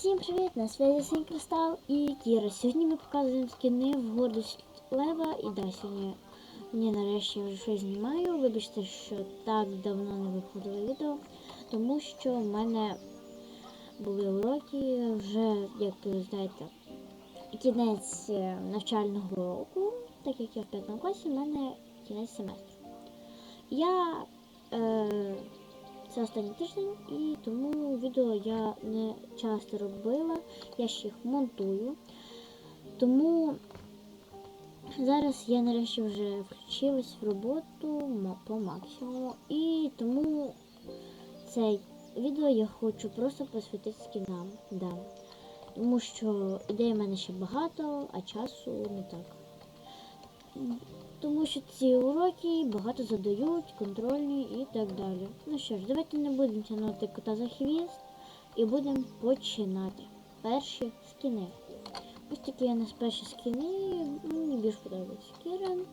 Всім привіт! На связі Синь Кристал і Кіра. Сьогодні ми показуємо скини в гордость Лева і да, сьогодні мені нарешті вже щось знімаю. Вибачте, що так давно не виходило відео, тому що в мене були уроки вже, як ви знаєте, кінець е, навчального року, так як я в 5 класі, в мене кінець семестру. Я е, це останній тиждень, і тому відео я не часто робила, я ще їх монтую. Тому зараз я нарешті вже включилась в роботу по максимуму. І тому це відео я хочу просто посвятити скінам. Да. Тому що ідей в мене ще багато, а часу не так. Тому що ці уроки багато задають, контрольні і так далі. Ну що ж, давайте не будемо тягнути кота за хвіст і будемо починати. Перші скіни. Ось такі у нас перші скіни. Мені більш подобається Кірен.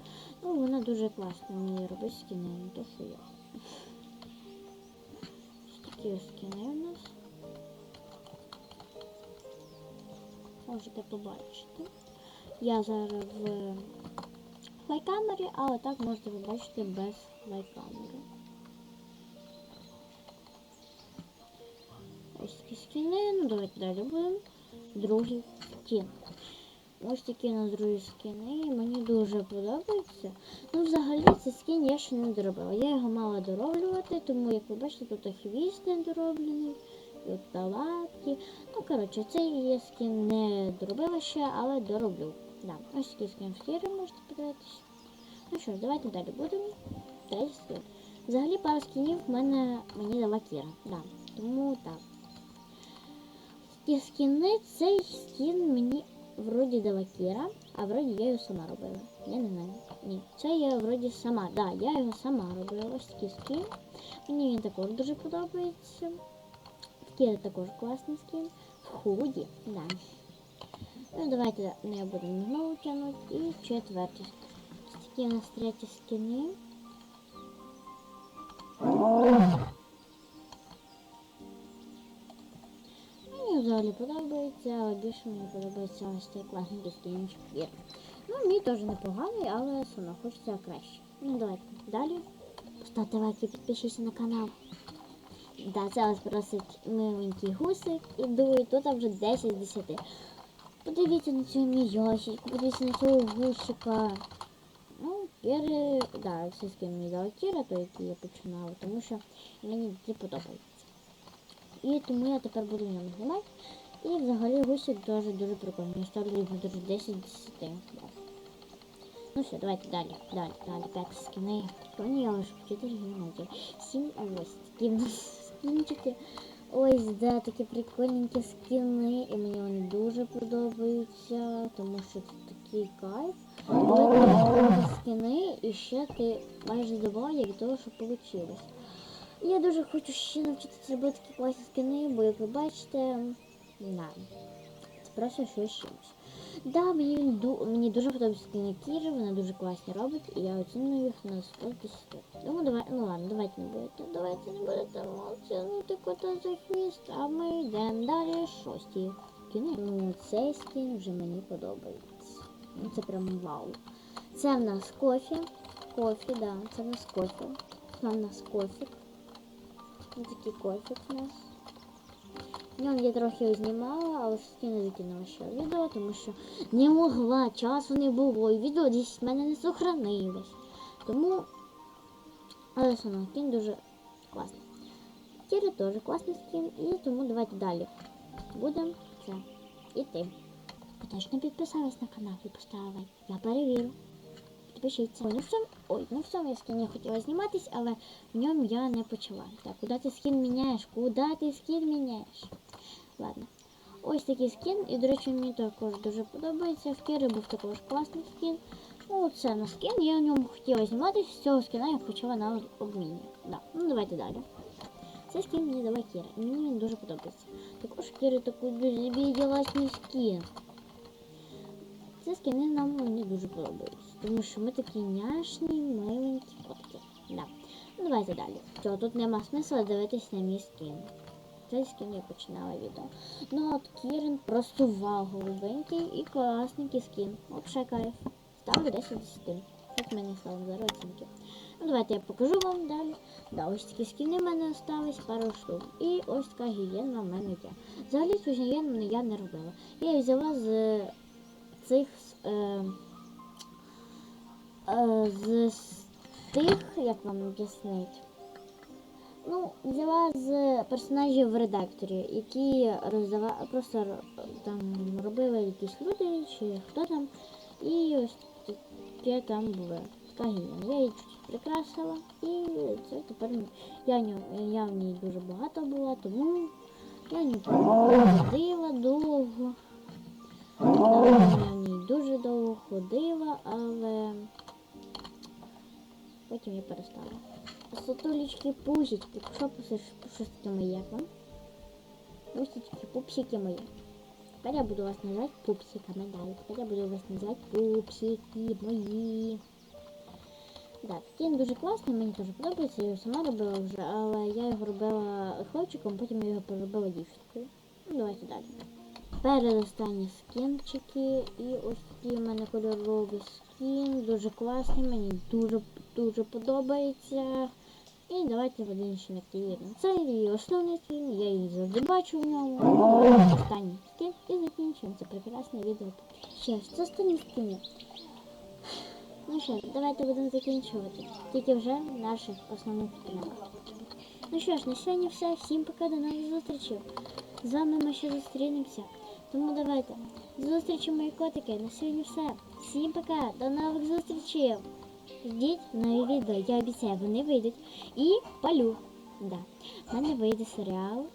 Ну, вона дуже класно вміє робити скіни, не то що я. Ось такі ось скіни у нас. Можете побачити. Я зараз в лайкамері, але так можете побачити без лайкамери. Ось такі скіни. Ну давайте далі будемо. Другий скін. Ось такі у нас другі скіни. і Мені дуже подобається. Ну, взагалі, цей скін я ще не доробила. Я його мала дороблювати, тому, як ви бачите, тут хвіст не дороблений, і от лапки. Ну, коротше, цей є скін не доробила ще, але дороблю. Да. Ось такий скін шкіри можете подивитися. Ну що ж, давайте далі будемо. Третій скін. Взагалі пару скінів в мене мені дала Кіра. Да. Тому так. Ті скіни, цей скін мені вроді дала Кіра, а вроді я його сама робила. Я не знаю. Ні, це я вроді сама. Да, я його сама робила. Ось такий скін. Мені він також дуже подобається. В Кіри також класний скін. В худі, да. Ну, давайте не будемо знову тягнути. І четвертий. Ось у нас треті скіни. Мені взагалі подобається, але більше мені подобається ось цей класний скінчик Кір. Ну, мій теж непоганий, але одно хочеться краще. Ну, давайте далі. Поставте лайк і підпишіться на канал. Да, це вас просить миленький гусик. І думаю, тут вже 10 з 10. Подивіться на цю міясечку, подивіться на цього гусика. Ну, Кіри, да, все з ким мені дала Кіра, той, який я починала, тому що мені ті подобається. І тому я тепер буду в ньому знімати. І взагалі гусик дуже дуже прикольний. Я ставлю його дуже 10 10. Ну все, давайте далі. Далі, далі, п'ять скини. Прикольні, я лише 4 гімнаті. 7 ось такі в нас скінчики. Ось, да, такі прикольненькі скини. І мені вони дуже подобаються, тому що це такий кайф. Коли ти скини і ще ти майже задоволення від того, що вийшло. Я дуже хочу ще навчитися робити такі класні скини, бо як ви бачите, да, це просто щось щось. чимось. Да, мені, мені дуже подобається скини Кіри, вона дуже класні робить, і я оціную їх на 100 з 10. Ну, давай, ну ладно, давайте не будете, давайте не будете оцінити кота за хвіст, а ми йдемо далі шості скини. Ну, цей скін вже мені подобається. Ну, це прям вау. Це в нас кофі. Кофі, да, це в нас кофі. Це в нас кофік. Ось такий кофік у нас. Ньому я трохи знімала, але все не закинула ще відео, тому що не могла, часу не було, і відео десь в мене не сохранилось. Тому, але одно скін дуже класний. Кіри теж класний скін, і тому давайте далі. Будемо це іти. Ви точно підписались на канал і поставили. Я перевірю. Підпишіться. Ой, ну в цьому, ой, ну в цьому я скіні хотіла зніматись, але в ньому я не почала. Так, куди ти скін міняєш? Куди ти скін міняєш? Ладно. Ось такий скін, і, до речі, мені також дуже подобається. В Кіри був також класний скін. Ну, це на скін, я в ньому хотіла зніматись, з цього скіна я почала на обміні. Да. Ну, давайте далі. Цей скін мені дала Кіра, і мені він дуже подобається. Також Кіри такий дуже біділасний скін. Ці скини нам мені дуже подобаються, тому що ми такі няшні, миленькі котки. Да. Ну, давайте далі. Що, тут нема смисла дивитись на мій скін. Цей скін я починала відео. Ну от Кірен просто вау, голубенький і класненький скін. Вообще кайф. Ставлю 10 з 10. Хоч мене стало зараз оцінки. Ну давайте я покажу вам далі. Да, ось такі скіни в мене остались, пару штук. І ось така гієна в мене є. Взагалі цю гієну я не робила. Я її взяла з цих е, е, з тих, як вам об'яснити. Ну, взяла з персонажів в редакторі, які роздава... просто там робили якісь люди чи хто там. І ось таке там були. Така гієна. Я її чуть прикрасила і це тепер я, в я в ній дуже багато була, тому я в ходила довго. Я потім я перестала. Сотулечки, пусічки, що пушистки мої, вам? Пусічки, пупсики мої. Тепер я буду вас називати пупсиками далі. Тепер я буду вас називати пупсики мої. Так, він дуже класний, мені теж подобається, я його сама робила вже, але я його робила хлопчиком, потім я його переробила дівчинкою. Ну, давайте далі. Передостанні скінчики і ось такий у мене кольоровий скін, дуже класний, мені дуже дуже подобається. І давайте подивимося на активірно. Це її основний скін, я її завжди бачу в ньому. Останній скін і закінчуємо це прекрасне відео. Що ж, це останній скін. Ну що давайте будемо закінчувати. Тільки вже в наших основних скінах. Ну що ж, на сьогодні все. Всім пока, до нових зустрічей. З вами ми ще зустрінемося. Тому давайте. Зустрічі, мої котики. На сьогодні все. Всім пока, до нових зустрічей. Ждіть нові відео, я обіцяю, вони вийдуть. І палю. Да. В мене вийде серіал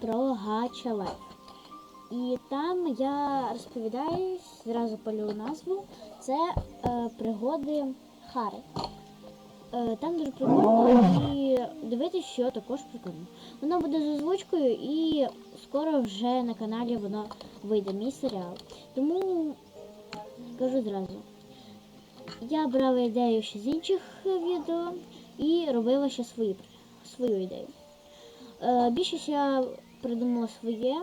про Гача Лайф. І там я розповідаю, зразу палю назву. Це е, пригоди Хари. Е, там дуже прикольно і дивитися, що також прикольно. Воно буде з озвучкою і скоро вже на каналі воно вийде мій серіал. Тому скажу зразу. Я брала ідею ще з інших відео і робила ще свої, свою ідею. Е, більшість я придумала своє.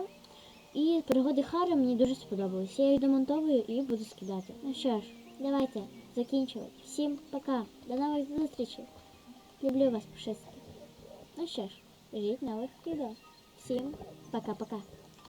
І пригоди Хари мені дуже сподобались. Я їх домонтовую і буду скидати. Ну що ж, давайте закінчувати. Всім пока. До нових зустрічей. Люблю вас, пушистки. Ну що ж, ждіть нових відео. Всім пока-пока.